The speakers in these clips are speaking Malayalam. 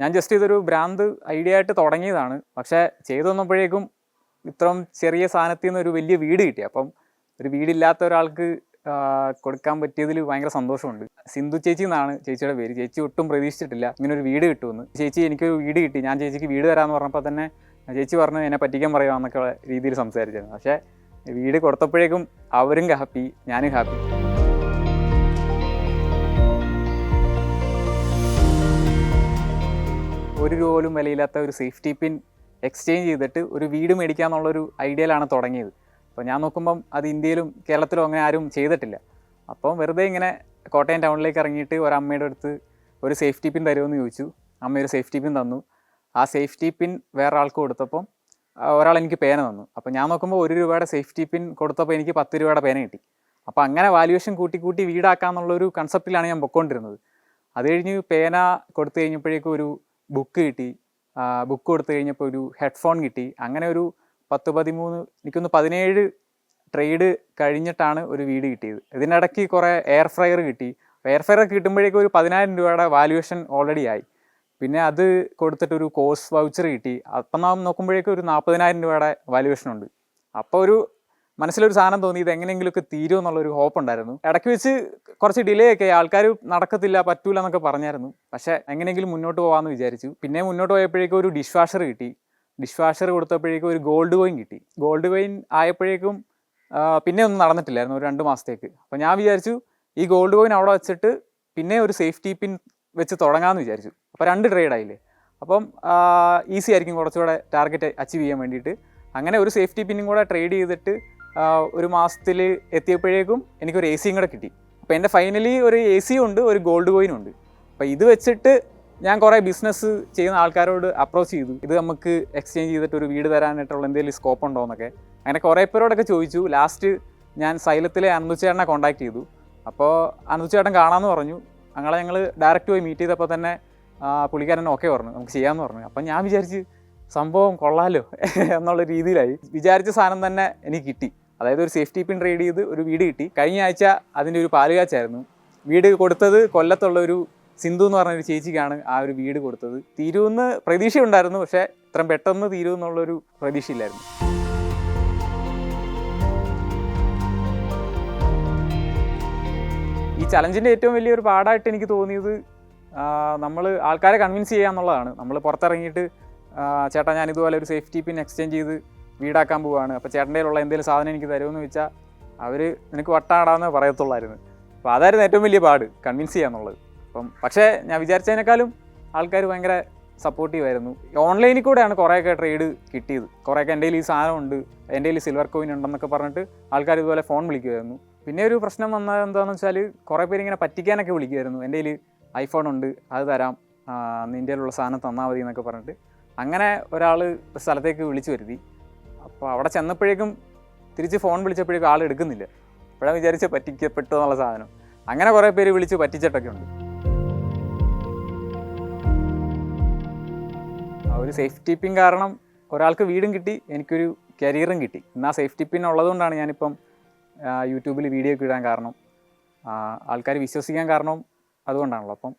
ഞാൻ ജസ്റ്റ് ഇതൊരു ഭ്രാന്ത് ഐഡിയ ആയിട്ട് തുടങ്ങിയതാണ്. പക്ഷേ ചെയ്തു വന്നപ്പോഴേക്കും ഇത്രയും ചെറിയ സാധനത്തിൽ നിന്ന് ഒരു വലിയ വീട് കിട്ടി. അപ്പം ഒരു വീടില്ലാത്ത ഒരാൾക്ക് കൊടുക്കാൻ പറ്റിയതിൽ ഭയങ്കര സന്തോഷമുണ്ട്. സിന്ധു ചേച്ചി എന്നാണ് ചേച്ചിയുടെ പേര്. ചേച്ചി ഒട്ടും പ്രതീക്ഷിച്ചിട്ടില്ല. ഇങ്ങനെ ഒരു വീട് കിട്ടുമെന്ന്. ചേച്ചി എനിക്കൊരു വീട് കിട്ടി. ഞാൻ ചേച്ചിക്ക് വീട് തരാമെന്ന് പറഞ്ഞപ്പോൾ തന്നെ ചേച്ചി പറഞ്ഞു എന്നെ പറ്റിക്കാൻ പറയുക എന്നൊക്കെ രീതിയിൽ സംസാരിച്ചിരുന്നു. പക്ഷേ വീട് കൊടുത്തപ്പോഴേക്കും അവരും ഹാപ്പി ഞാനും ഹാപ്പി. ഒരു രൂപ പോലും വിലയില്ലാത്ത ഒരു സേഫ്റ്റി പിൻ എക്സ്ചേഞ്ച് ചെയ്തിട്ട് ഒരു വീട് മേടിക്കാമെന്നുള്ളൊരു ഐഡിയയിലാണ് തുടങ്ങിയത്. അപ്പോൾ ഞാൻ നോക്കുമ്പം അത് ഇന്ത്യയിലും കേരളത്തിലും അങ്ങനെ ആരും ചെയ്തിട്ടില്ല. അപ്പം വെറുതെ ഇങ്ങനെ കോട്ടയം ടൗണിലേക്ക് ഇറങ്ങിയിട്ട് ഒരു അമ്മയുടെ അടുത്ത് ഒരു സേഫ്റ്റി പിൻ തരുമെന്ന് ചോദിച്ചു. അമ്മ ഒരു സേഫ്റ്റി പിൻ തന്നു. ആ സേഫ്റ്റി പിൻ വേറെ ആൾക്ക് കൊടുത്തപ്പം ഒരാൾ എനിക്ക് പേന തന്നു. അപ്പോൾ ഞാൻ നോക്കുമ്പോൾ ഒരു രൂപയുടെ സേഫ്റ്റി പിൻ കൊടുത്തപ്പോൾ എനിക്ക് പത്ത് രൂപയുടെ പേന കിട്ടി. അപ്പോൾ അങ്ങനെ വാല്യുവേഷൻ കൂട്ടി കൂട്ടി വീടാക്കാന്നുള്ളൊരു കൺസെപ്റ്റിലാണ് ഞാൻ പൊക്കോണ്ടിരുന്നത്. അത് കഴിഞ്ഞ് പേന കൊടുത്തു കഴിഞ്ഞപ്പോഴേക്കും ഒരു ബുക്ക് കിട്ടി. ബുക്ക് കൊടുത്തു കഴിഞ്ഞപ്പോൾ ഒരു ഹെഡ്ഫോൺ കിട്ടി. അങ്ങനെ ഒരു പത്ത് പതിമൂന്ന് എനിക്കൊന്ന് പതിനേഴ് ട്രേഡ് കഴിഞ്ഞിട്ടാണ് ഒരു വീട് കിട്ടിയത്. ഇതിനിടയ്ക്ക് കുറേ എയർ ഫ്രയർ കിട്ടി. എയർ ഫ്രയർ കിട്ടുമ്പോഴേക്കും ഒരു പതിനായിരം രൂപയുടെ വാല്യുവേഷൻ ഓൾറെഡി ആയി. പിന്നെ അത് കൊടുത്തിട്ട് ഒരു കോഴ്സ് വൗച്ചർ കിട്ടി. അപ്പം നാം നോക്കുമ്പോഴേക്കും ഒരു നാൽപ്പതിനായിരം രൂപയുടെ വാല്യുവേഷൻ ഉണ്ട്. അപ്പോൾ ഒരു മനസ്സിലൊരു സാധനം തോന്നി ഇത് എങ്ങനെയെങ്കിലുമൊക്കെ തീരും എന്നുള്ളൊരു ഹോപ്പ് ഉണ്ടായിരുന്നു ഇടയ്ക്ക് വെച്ച് കുറച്ച് ഡിലേ ഒക്കെ ആൾക്കാർ നടക്കത്തില്ല പറ്റൂല എന്നൊക്കെ പറഞ്ഞായിരുന്നു. പക്ഷേ എങ്ങനെയെങ്കിലും മുന്നോട്ട് പോകാമെന്ന് വിചാരിച്ചു. പിന്നെ മുന്നോട്ട് പോയപ്പോഴേക്കും ഒരു ഡിഷ് വാഷർ കിട്ടി. ഡിഷ് വാഷർ കൊടുത്തപ്പോഴേക്കും ഒരു ഗോൾഡ് കോയിൻ കിട്ടി. ഗോൾഡ് കോയിൻ ആയപ്പോഴേക്കും പിന്നെ ഒന്നും നടന്നിട്ടില്ലായിരുന്നു ഒരു രണ്ട് മാസത്തേക്ക്. അപ്പോൾ ഞാൻ വിചാരിച്ചു ഈ ഗോൾഡ് കോയിൻ അവിടെ വെച്ചിട്ട് പിന്നെ ഒരു സേഫ്റ്റി പിൻ വെച്ച് തുടങ്ങാമെന്ന് വിചാരിച്ചു. അപ്പോൾ രണ്ട് ട്രേഡ് ആയില്ലേ? അപ്പം ഈസി ആയിരിക്കും കുറച്ചുകൂടെ ടാർഗറ്റ് അച്ചീവ് ചെയ്യാൻ വേണ്ടിയിട്ട്. അങ്ങനെ ഒരു സേഫ്റ്റി പിന്നും കൂടെ ട്രേഡ് ചെയ്തിട്ട് ഒരു മാസത്തിൽ എത്തിയപ്പോഴേക്കും എനിക്കൊരു എ സിയും കൂടെ കിട്ടി. അപ്പോൾ എന്റെ ഫൈനലി ഒരു എ സിയും ഉണ്ട് ഒരു ഗോൾഡ് കോയിനും ഉണ്ട്. അപ്പോൾ ഇത് വെച്ചിട്ട് ഞാൻ കുറേ ബിസിനസ് ചെയ്യുന്ന ആൾക്കാരോട് അപ്രോച്ച് ചെയ്തു. ഇത് നമുക്ക് എക്സ്ചേഞ്ച് ചെയ്തിട്ട് ഒരു വീട് തരാനായിട്ടുള്ള എന്തെങ്കിലും സ്കോപ്പ് ഉണ്ടോ എന്നൊക്കെ. അങ്ങനെ കുറേ പേരോടൊക്കെ ചോദിച്ചു. ലാസ്റ്റ് ഞാൻ സൈലത്തിലെ അനന്തുച്ചേട്ടനെ കോൺടാക്ട് ചെയ്തു. അപ്പോൾ അനന്തുച്ചേട്ടൻ കാണാമെന്ന് പറഞ്ഞു. ഞങ്ങളെ ഞങ്ങൾ ഡയറക്റ്റ് പോയി മീറ്റ് ചെയ്തപ്പോൾ തന്നെ പുള്ളിക്കാരൻ ഓക്കെ പറഞ്ഞു. നമുക്ക് ചെയ്യാമെന്ന് പറഞ്ഞു. അപ്പം ഞാൻ വിചാരിച്ച് സംഭവം കൊള്ളാലോ എന്നുള്ള രീതിയിലായി. വിചാരിച്ച സാധനം തന്നെ എനിക്ക് കിട്ടി. അതായത് ഒരു സേഫ്റ്റി പിൻ റെയ്ഡ് ചെയ്ത് ഒരു വീട് കിട്ടി. കഴിഞ്ഞ ആഴ്ച അതിന്റെ ഒരു പാലുകാച്ചായിരുന്നു. വീട് കൊടുത്തത് കൊല്ലത്തുള്ള ഒരു സിന്ധു എന്ന് പറഞ്ഞ ഒരു ചേച്ചിക്കാണ് ആ ഒരു വീട് കൊടുത്തത്. തീരുമെന്ന് പ്രതീക്ഷയുണ്ടായിരുന്നു പക്ഷേ ഇത്രയും പെട്ടെന്ന് തീരുമെന്നുള്ളൊരു പ്രതീക്ഷയില്ലായിരുന്നു. ഈ ചലഞ്ചിന്റെ ഏറ്റവും വലിയൊരു പാടായിട്ട് എനിക്ക് തോന്നിയത് നമ്മൾ ആൾക്കാരെ കൺവിൻസ് ചെയ്യുക എന്നുള്ളതാണ് നമ്മൾ പുറത്തിറങ്ങിയിട്ട് ചേട്ടാ ഞാൻ ഇതുപോലെ ഒരു സേഫ്റ്റി പിൻ എക്സ്ചേഞ്ച് ചെയ്ത് വീടാക്കാൻ പോവുകയാണ് അപ്പോൾ ചേട്ടന്റെ ഉള്ള എന്തെങ്കിലും സാധനം എനിക്ക് തരുമെന്ന് വെച്ചാൽ അവർ നിനക്ക് വട്ടാടാന്ന് പറയത്തുള്ളായിരുന്നു. അപ്പോൾ അതായിരുന്നു ഏറ്റവും വലിയ പാട് കൺവിൻസ് ചെയ്യാന്നുള്ളത്. അപ്പം പക്ഷേ ഞാൻ വിചാരിച്ചതിനേക്കാളും ആൾക്കാർ ഭയങ്കര സപ്പോർട്ടീവ് ആയിരുന്നു. ഓൺലൈനിൽ കൂടെയാണ് കുറേയൊക്കെ ട്രേഡ് കിട്ടിയത്. കുറേയൊക്കെ എന്റെ ഈ സാധനം ഉണ്ട് എന്റെ കയ്യിൽ സിൽവർ കോയിൻ ഉണ്ടെന്നൊക്കെ പറഞ്ഞിട്ട് ആൾക്കാർ ഇതുപോലെ ഫോൺ വിളിക്കുമായിരുന്നു. പിന്നെ ഒരു പ്രശ്നം വന്നത് എന്താണെന്ന് വെച്ചാൽ കുറേ പേര് ഇങ്ങനെ പറ്റിക്കാനൊക്കെ വിളിക്കുമായിരുന്നു. എന്റെ കയ്യിൽ ഐഫോൺ ഉണ്ട് അത് തരാം നിന്റെ കയ്യിലുള്ള സാധനം തന്നാൽ മതി എന്നൊക്കെ പറഞ്ഞിട്ട്. അങ്ങനെ ഒരാൾ സ്ഥലത്തേക്ക് വിളിച്ചു വരുത്തി. അപ്പോൾ അവിടെ ചെന്നപ്പോഴേക്കും തിരിച്ച് ഫോൺ വിളിച്ചപ്പോഴേക്കും ആൾ എടുക്കുന്നില്ല. അപ്പോഴാണ് വിചാരിച്ച് പറ്റിക്കപ്പെട്ടു എന്നുള്ള സാധനം. അങ്ങനെ കുറേ പേര് വിളിച്ച് പറ്റിച്ചിട്ടൊക്കെ ഉണ്ട്. ഒരു സേഫ്റ്റി പിൻ കാരണം ഒരാൾക്ക് വീടും കിട്ടി എനിക്കൊരു കരിയറും കിട്ടി. ഇന്ന് ആ സേഫ്റ്റി പിൻ ഉള്ളതുകൊണ്ടാണ് ഞാനിപ്പം യൂട്യൂബിൽ വീഡിയോ ഒക്കെ ഇടാൻ കാരണം ആൾക്കാർ വിശ്വസിക്കാൻ കാരണം അതുകൊണ്ടാണല്ലോ. അപ്പം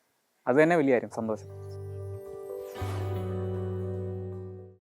അത് തന്നെ വലിയ കാര്യം സന്തോഷം.